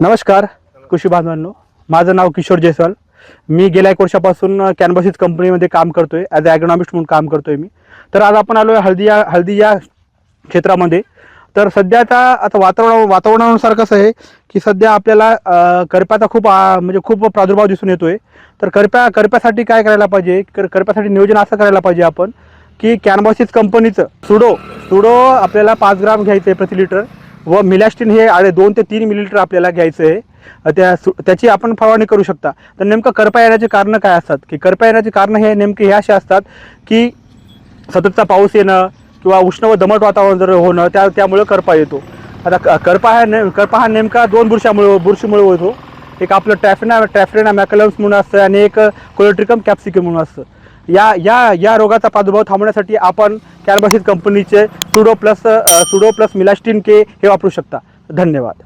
नमस्कार कृषी बांधवांनो. माझं नाव किशोर जयस्वाल. मी गेल्या एक वर्षापासून कॅनबसिस कंपनीमध्ये काम करतोय. ॲज अ ॲग्नॉमिस्ट म्हणून काम करतोय मी. तर आज आपण आलो आहे हळदी या हळदी या क्षेत्रामध्ये. तर सध्याचा आता वातावरण वातावरणानुसार कसं आहे की सध्या आपल्याला करप्याचा खूप म्हणजे खूप प्रादुर्भाव दिसून येतोय. तर करप्या करप्यासाठी काय करायला पाहिजे? कर करप्यासाठी नियोजन असं करायला पाहिजे आपण की कॅनबॉसिस कंपनीचं सुडो सुडो आपल्याला पाच ग्राम घ्यायचं आहे प्रति लिटर. व मिलॅस्टिन हे अडे दोन ते तीन मिलीलिटर आपल्याला घ्यायचं आहे. त्या सु त्याची आपण फवारणी करू शकता. तर नेमकं करपा येण्याचे कारणं काय असतात? की करपा येण्याचे कारणं हे नेमके हे असे असतात की सततचा पाऊस येणं किंवा उष्ण व दमट वातावरण जर होणं त्या त्यामुळे करपा येतो. आता क- करपा हा ने करपा हा नेमका दोन बुरशामुळे बुरशीमुळे होतो. एक आपलं ट्रॅफिना ट्रॅफरेना मॅकलम्स म्हणून असतं आणि एक कोलेट्रिकम कॅप्सिकम म्हणून असतं. या या या रोगाचा प्रादुर्भाव थांबवण्यासाठी आपण कॅरबासिस कंपनीचे सुडो प्लस सुडो प्लस मिलास्टिन के हे वापरू शकता. धन्यवाद.